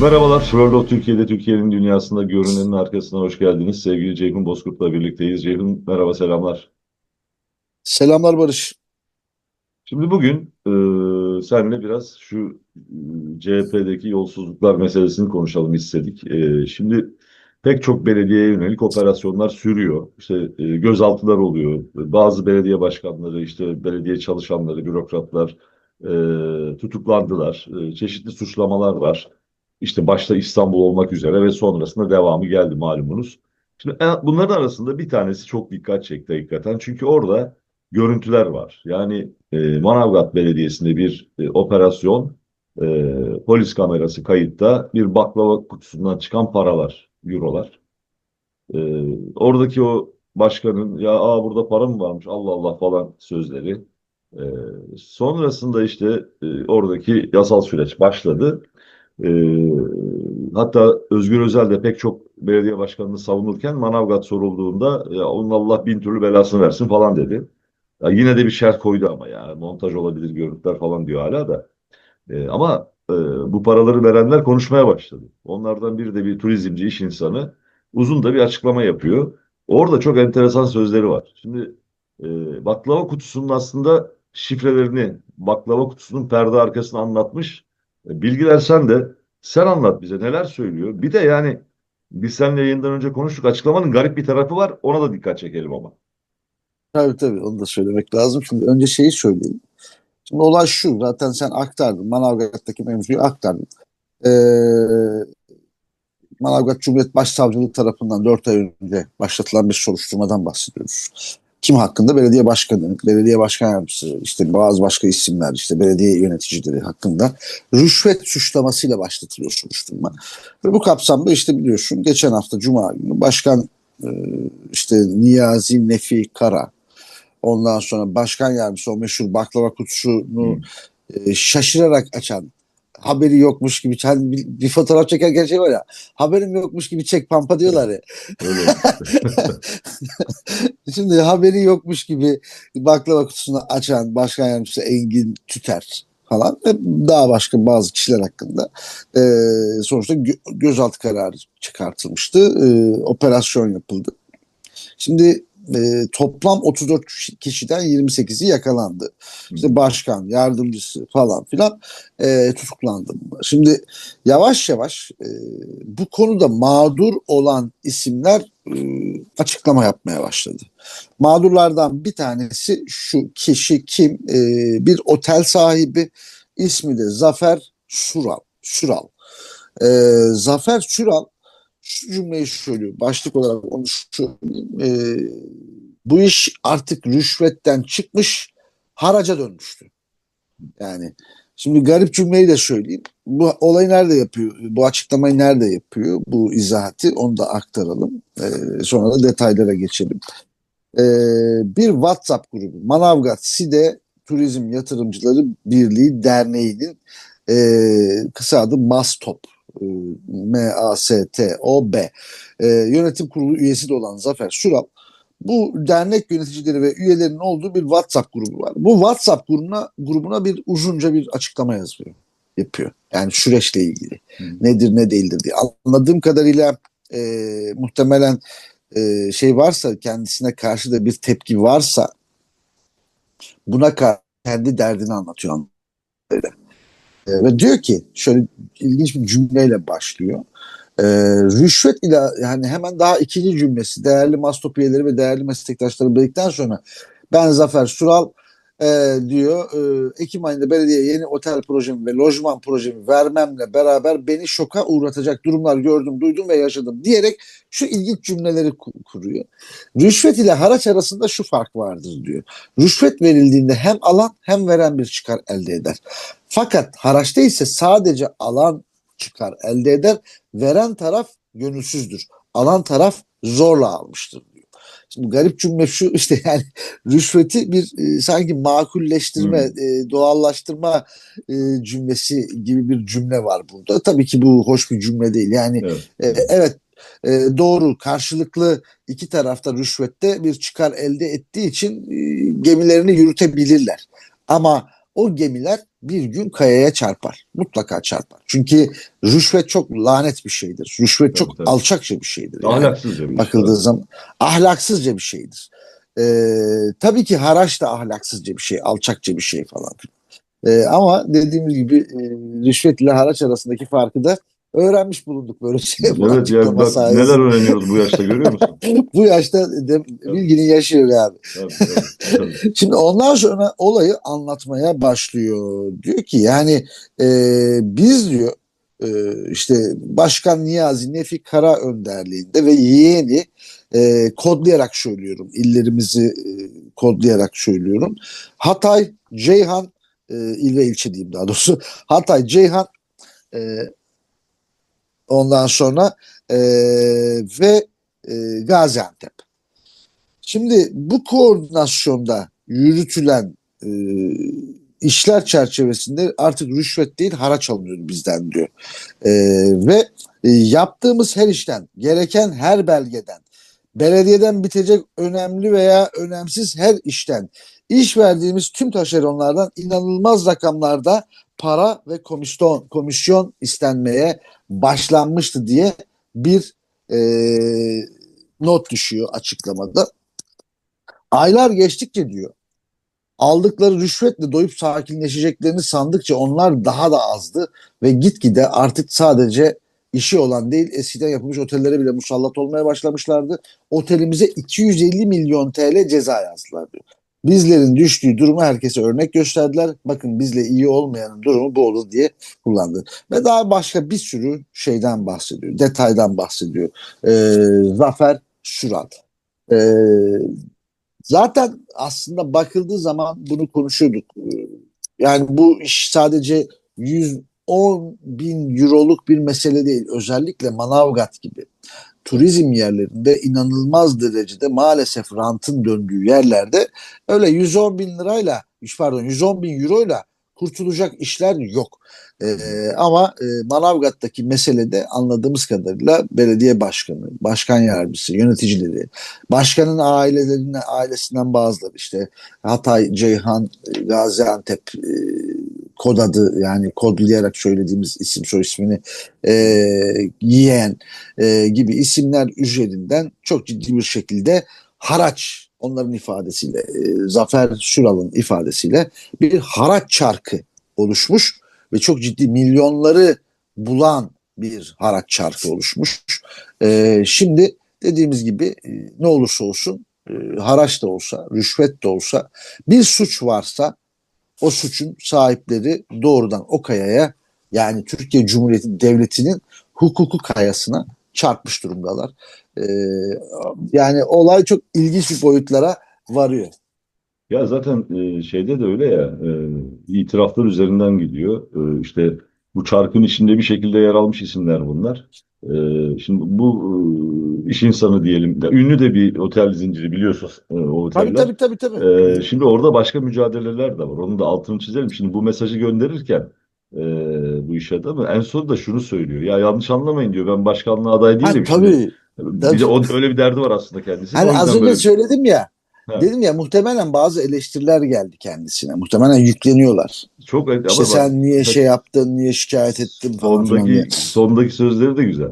Merhabalar, World of Türkiye'de Türkiye'nin dünyasında görünenin arkasına hoş geldiniz. Sevgili Ceyhun Bozkurt'la birlikteyiz. Ceyhun merhaba, selamlar. Selamlar Barış. Şimdi bugün e, seninle biraz şu e, CHP'deki yolsuzluklar meselesini konuşalım istedik. E, şimdi pek çok belediyeye yönelik operasyonlar sürüyor. İşte e, gözaltılar oluyor. Bazı belediye başkanları, işte belediye çalışanları, bürokratlar e, tutuklandılar. E, çeşitli suçlamalar var. İşte başta İstanbul olmak üzere ve sonrasında devamı geldi malumunuz. Şimdi en- bunların arasında bir tanesi çok dikkat çekti hakikaten. Çünkü orada görüntüler var. Yani e, Manavgat Belediyesi'nde bir e, operasyon, e, polis kamerası kayıtta bir baklava kutusundan çıkan paralar, eurolar. E, oradaki o başkanın ya aa burada para mı varmış Allah Allah falan sözleri. E, sonrasında işte e, oradaki yasal süreç başladı. E, hatta Özgür Özel de pek çok belediye başkanını savunurken Manavgat sorulduğunda ya onun Allah bin türlü belasını versin falan dedi. Ya yine de bir şerh koydu ama ya montaj olabilir görüntüler falan diyor hala da. E, ama e, bu paraları verenler konuşmaya başladı. Onlardan biri de bir turizmci iş insanı uzun da bir açıklama yapıyor. Orada çok enteresan sözleri var. Şimdi e, baklava kutusunun aslında şifrelerini baklava kutusunun perde arkasını anlatmış. E, bilgiler sen de sen anlat bize neler söylüyor. Bir de yani biz seninle yayından önce konuştuk açıklamanın garip bir tarafı var ona da dikkat çekelim ama. Tabii tabii onu da söylemek lazım. Şimdi önce şeyi söyleyeyim. Şimdi olay şu zaten sen aktardın. Manavgat'taki mevzuyu aktardın. Ee, Manavgat Cumhuriyet Başsavcılığı tarafından 4 ay önce başlatılan bir soruşturmadan bahsediyoruz. Kim hakkında? Belediye başkanı, belediye başkan yardımcısı, işte bazı başka isimler, işte belediye yöneticileri hakkında rüşvet suçlamasıyla başlatılıyor soruşturma. Ve bu kapsamda işte biliyorsun geçen hafta Cuma günü başkan e, işte Niyazi Nefi Kara, ondan sonra başkan yardımcısı o meşhur baklava kutusunu e, şaşırarak açan haberi yokmuş gibi hani bir, bir fotoğraf çekerken şey var ya haberim yokmuş gibi çek pampa diyorlar ya. Öyle. Şimdi haberi yokmuş gibi baklava kutusunu açan başkan yardımcısı Engin Tüter falan ve daha başka bazı kişiler hakkında e, sonuçta gö- gözaltı kararı çıkartılmıştı. E, operasyon yapıldı. Şimdi e, toplam 34 kişiden 28'i yakalandı. İşte başkan, yardımcısı falan filan e, tutuklandı. Şimdi yavaş yavaş e, bu konuda mağdur olan isimler e, açıklama yapmaya başladı. Mağdurlardan bir tanesi şu kişi kim? E, bir otel sahibi ismi de Zafer Şural. Şural. E, Zafer Şural şu cümleyi söylüyor. Başlık olarak onu söyleyeyim. E, bu iş artık rüşvetten çıkmış haraca dönmüştü. Yani şimdi garip cümleyi de söyleyeyim. Bu olayı nerede yapıyor? Bu açıklamayı nerede yapıyor? Bu izahatı onu da aktaralım. Ee, sonra da detaylara geçelim. Ee, bir WhatsApp grubu Manavgat Side Turizm Yatırımcıları Birliği Derneği'nin e, kısa adı MASTOP e, M-A-S-T-O-B e, yönetim kurulu üyesi de olan Zafer Şural bu dernek yöneticileri ve üyelerinin olduğu bir WhatsApp grubu var. Bu WhatsApp grubuna grubuna bir uzunca bir açıklama yazıyor, yapıyor. Yani süreçle ilgili. Hı. Nedir ne değildir diye. Anladığım kadarıyla e, muhtemelen e, şey varsa kendisine karşı da bir tepki varsa buna karşı kendi derdini anlatıyor. anladığım ve diyor ki şöyle ilginç bir cümleyle başlıyor. Ee, rüşvet ile yani hemen daha ikinci cümlesi değerli mastop üyeleri ve değerli meslektaşları bildikten sonra ben Zafer Sural e, diyor e, Ekim ayında belediye yeni otel projemi ve lojman projemi vermemle beraber beni şoka uğratacak durumlar gördüm, duydum ve yaşadım diyerek şu ilginç cümleleri ku- kuruyor. Rüşvet ile haraç arasında şu fark vardır diyor. Rüşvet verildiğinde hem alan hem veren bir çıkar elde eder. Fakat haraçta ise sadece alan çıkar elde eder veren taraf gönülsüzdür. Alan taraf zorla almıştır. Şimdi garip cümle şu işte yani rüşveti bir e, sanki makulleştirme, e, doğallaştırma e, cümlesi gibi bir cümle var burada. Tabii ki bu hoş bir cümle değil. Yani Evet. e, evet e, doğru karşılıklı iki tarafta rüşvette bir çıkar elde ettiği için e, gemilerini yürütebilirler. Ama o gemiler bir gün kayaya çarpar. Mutlaka çarpar. Çünkü rüşvet çok lanet bir şeydir. Rüşvet çok Tabii, tabii. alçakça bir şeydir. Yani Ahlaksızca bir iş. bakıldığı zaman ahlaksızca bir şeydir. Ee, tabii ki haraç da ahlaksızca bir şey, alçakça bir şey falan. Ee, ama dediğimiz gibi e, rüşvet ile haraç arasındaki farkı da öğrenmiş bulunduk böyle şey. Evet açıklama bak sayesinde. neler öğreniyoruz bu yaşta görüyor musun? Bu yaşta de, bilginin yaşıyor abi. Tabii, tabii, tabii. Şimdi ondan sonra olayı anlatmaya başlıyor. Diyor ki yani e, biz diyor e, işte Başkan Niyazi Nefi Kara önderliğinde ve yeğeni e, kodlayarak söylüyorum. illerimizi e, kodlayarak söylüyorum. Hatay, Ceyhan, e, il ve ilçe diyeyim daha doğrusu. Hatay, Ceyhan e, ondan sonra e, ve e, Gaziantep. Şimdi bu koordinasyonda yürütülen e, işler çerçevesinde artık rüşvet değil haraç alınıyor bizden diyor. E, ve e, yaptığımız her işten, gereken her belgeden, belediyeden bitecek önemli veya önemsiz her işten, iş verdiğimiz tüm taşeronlardan inanılmaz rakamlarda para ve komisyon, komisyon istenmeye başlanmıştı diye bir e, not düşüyor açıklamada. Aylar geçtikçe diyor aldıkları rüşvetle doyup sakinleşeceklerini sandıkça onlar daha da azdı ve gitgide artık sadece işi olan değil eskiden yapılmış otellere bile musallat olmaya başlamışlardı. Otelimize 250 milyon TL ceza yazdılar diyor. Bizlerin düştüğü durumu herkese örnek gösterdiler. Bakın bizle iyi olmayanın durumu bu olur diye kullandı. Ve daha başka bir sürü şeyden bahsediyor. Detaydan bahsediyor. Ee, Zafer Sürat. Ee, zaten aslında bakıldığı zaman bunu konuşuyorduk. Ee, Yani bu iş sadece 110 bin euroluk bir mesele değil. Özellikle Manavgat gibi turizm yerlerinde inanılmaz derecede maalesef rantın döndüğü yerlerde öyle 110 bin lirayla pardon 110 bin euroyla kurtulacak işler yok. Ee, ama e, Manavgat'taki meselede anladığımız kadarıyla belediye başkanı, başkan yardımcısı, yöneticileri, başkanın ailelerine, ailesinden bazıları işte Hatay, Ceyhan, e, Gaziantep e, kod adı yani kodlayarak söylediğimiz isim soy ismini e, yiyen e, gibi isimler üzerinden çok ciddi bir şekilde haraç onların ifadesiyle e, Zafer Süral'ın ifadesiyle bir haraç çarkı oluşmuş ve çok ciddi milyonları bulan bir haraç çarkı oluşmuş. E, şimdi dediğimiz gibi e, ne olursa olsun e, haraç da olsa, rüşvet de olsa bir suç varsa o suçun sahipleri doğrudan o kayaya yani Türkiye Cumhuriyeti Devleti'nin hukuku kayasına çarpmış durumdalar. Ee, yani olay çok ilginç bir boyutlara varıyor. Ya zaten e, şeyde de öyle ya e, itiraflar üzerinden gidiyor. E, işte bu çarkın içinde bir şekilde yer almış isimler bunlar. E, şimdi bu e, iş insanı diyelim. Ünlü de bir otel zinciri biliyorsunuz e, o Tabii oteller. tabii tabii. tabii. Ee, şimdi orada başka mücadeleler de var. Onun da altını çizelim. Şimdi bu mesajı gönderirken e, bu iş adamı en son da şunu söylüyor. Ya yanlış anlamayın diyor. Ben başkanlığa aday Ha, değilim. tabii. Şimdi, bir de o, öyle bir derdi var aslında kendisi. Hani az önce böyle- söyledim ya. Ha. Dedim ya muhtemelen bazı eleştiriler geldi kendisine. Muhtemelen yükleniyorlar. Çok ama İşte bak, sen niye şey yaptın, niye şikayet ettin falan filan diye. sondaki sondaki sözleri de güzel.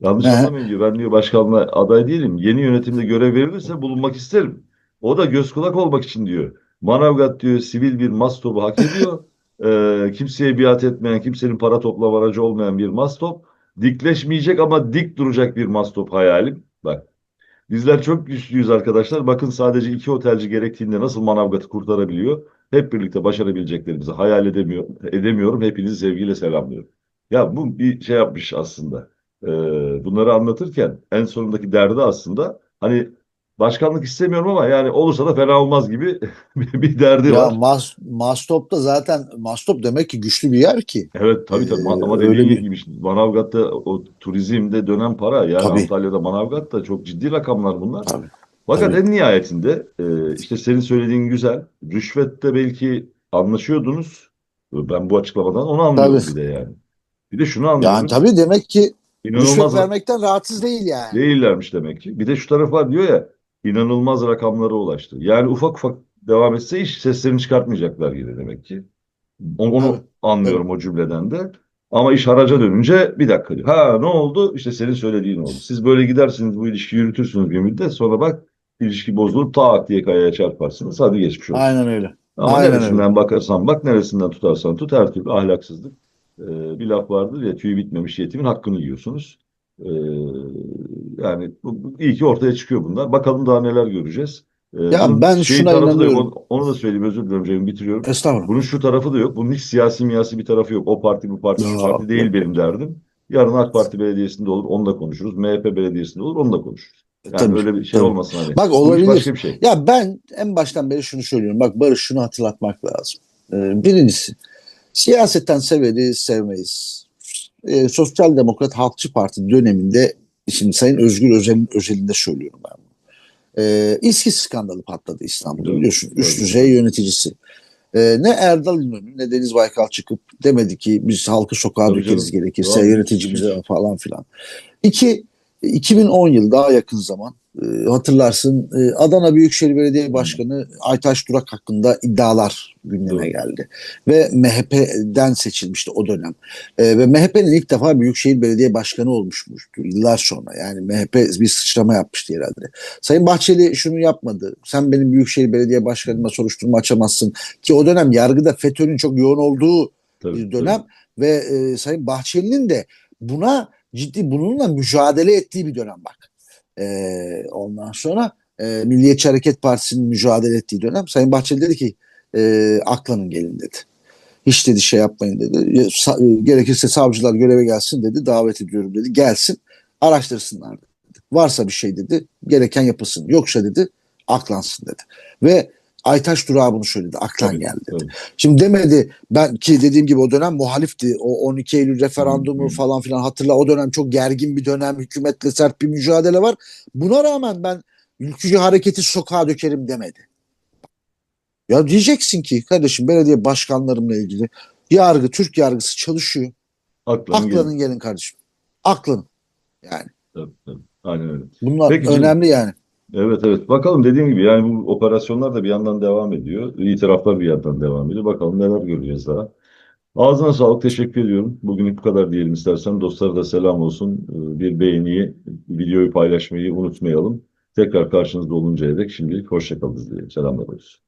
Yanlış anlamayın diyor. Ben diyor başkanlığa aday değilim. Yeni yönetimde görev verilirse bulunmak isterim. O da göz kulak olmak için diyor. Manavgat diyor sivil bir mastop'u hak ediyor. Ee, kimseye biat etmeyen, kimsenin para toplama aracı olmayan bir mastop. Dikleşmeyecek ama dik duracak bir mastop hayalim. Bak. Bizler çok güçlüyüz arkadaşlar. Bakın sadece iki otelci gerektiğinde nasıl Manavgat'ı kurtarabiliyor. Hep birlikte başarabileceklerimizi hayal edemiyor, edemiyorum. Hepinizi sevgiyle selamlıyorum. Ya bu bir şey yapmış aslında. Ee, bunları anlatırken en sonundaki derdi aslında hani başkanlık istemiyorum ama yani olursa da fena olmaz gibi bir derdi Ya var. Mas Mastop'ta zaten Mastop demek ki güçlü bir yer ki. Evet tabii tabii Ee, ama dediğin bir- gibi Manavgat'ta o turizmde dönen para yani Tabii. Antalya'da Manavgat'ta çok ciddi rakamlar bunlar. Tabii. Fakat Tabii. en nihayetinde e, işte senin söylediğin güzel. Rüşvette belki anlaşıyordunuz. Ben bu açıklamadan onu anlıyorum Tabii. bir de yani. Bir de şunu anlıyorum. Yani tabii demek ki rüşvet İnanılmaz vermekten rahatsız değil yani. değillermiş demek ki. Bir de şu taraf var diyor ya inanılmaz rakamlara ulaştı. Yani ufak ufak devam etse iş seslerini çıkartmayacaklar gibi demek ki. Onu, onu Evet, anlıyorum o cümleden de. Ama iş haraca dönünce bir dakika diyor. Ha ne oldu? İşte senin söylediğin oldu. Siz böyle gidersiniz bu ilişkiyi yürütürsünüz bir müddet sonra bak ilişki bozulur tak diye kayaya çarparsınız. Hadi geçmiş olsun. Aynen öyle. Ama Aynen neresinden bakarsan bak, neresinden tutarsan tut her türlü ahlaksızlık. Ee, bir laf vardır ya tüyü bitmemiş yetimin hakkını yiyorsunuz. Ee, yani bu, bu- iyi ki ortaya çıkıyor bunlar. Bakalım daha neler göreceğiz. Ee, Ya bunun ben şuna tarafı da yok. inanıyorum. Onu, onu da söyleyeyim özür diliyorum Cem bitiriyorum. Estağfurullah. Bunun şu tarafı da yok. Bunun hiç siyasi miyasi bir tarafı yok. O parti bu parti şu parti değil benim derdim. Yarın AK Parti belediyesinde olur onunla konuşuruz. MHP belediyesinde olur onunla konuşuruz. Yani Tabii, öyle bir şey tabii. olmasın hani. Bak olabilir. başka bir şey. Ya ben en baştan beri şunu söylüyorum. Bak Barış şunu hatırlatmak lazım. Ee, birincisi siyasetten severiz sevmeyiz. Ee, Sosyal Demokrat Halkçı Parti döneminde şimdi Sayın Özgür Özel'in özelinde söylüyorum ben bunu. Ee, İSKİ skandalı patladı İstanbul'da Evet, biliyorsun. Üst evet. düzey yöneticisi. Ee, ne Erdal İnönü ne Deniz Baykal çıkıp demedi ki biz halkı sokağa dökeriz gerekirse yöneticimize falan filan. İki, 2010 yıl daha yakın zaman e, hatırlarsın e, Adana Büyükşehir Belediye Başkanı Aytaş Durak hakkında iddialar gündeme geldi. Ve MHP'den seçilmişti o dönem. E, ve MHP'nin ilk defa Büyükşehir Belediye Başkanı olmuşmuştu yıllar sonra. Yani MHP bir sıçrama yapmıştı herhalde. Sayın Bahçeli şunu yapmadı. Sen benim Büyükşehir Belediye Başkanıma soruşturma açamazsın. Ki o dönem yargıda FETÖ'nün çok yoğun olduğu Tabii, bir dönem ve e, Sayın Bahçeli'nin de buna ciddi bununla mücadele ettiği bir dönem bak. E, ondan sonra e, Milliyetçi Hareket Partisi'nin mücadele ettiği dönem Sayın Bahçeli dedi ki e, aklanın gelin dedi. Hiç dedi şey yapmayın dedi. E, gerekirse savcılar göreve gelsin dedi. Davet ediyorum dedi. Gelsin araştırsınlar dedi. Varsa bir şey dedi gereken yapılsın. Yoksa dedi aklansın dedi. Ve Aytaş Durağı bunu söyledi. Aklan Tabii, geldi. tabii. Şimdi demedi ben ki dediğim gibi o dönem muhalifti. O 12 Eylül referandumu falan filan hatırla o dönem çok gergin bir dönem. Hükümetle sert bir mücadele var. Buna rağmen ben ülkücü hareketi sokağa dökerim demedi. Ya diyeceksin ki kardeşim belediye başkanlarımla ilgili yargı, Türk yargısı çalışıyor. Aklanın gelin. Aklanın gelin kardeşim. Aklanın. Yani Tabii, tabii. Aynen öyle. bunlar Peki önemli yani. Evet evet. Bakalım dediğim gibi yani bu operasyonlar da bir yandan devam ediyor. İtiraflar bir yandan devam ediyor. Bakalım neler göreceğiz daha. Ağzına sağlık. Teşekkür ediyorum. Bugünlük bu kadar diyelim istersen. Dostlara da selam olsun. Ee, Bir beğeniyi, videoyu paylaşmayı unutmayalım. Tekrar karşınızda oluncaya dek şimdilik hoşça kalın diyelim. Selamlar olsun.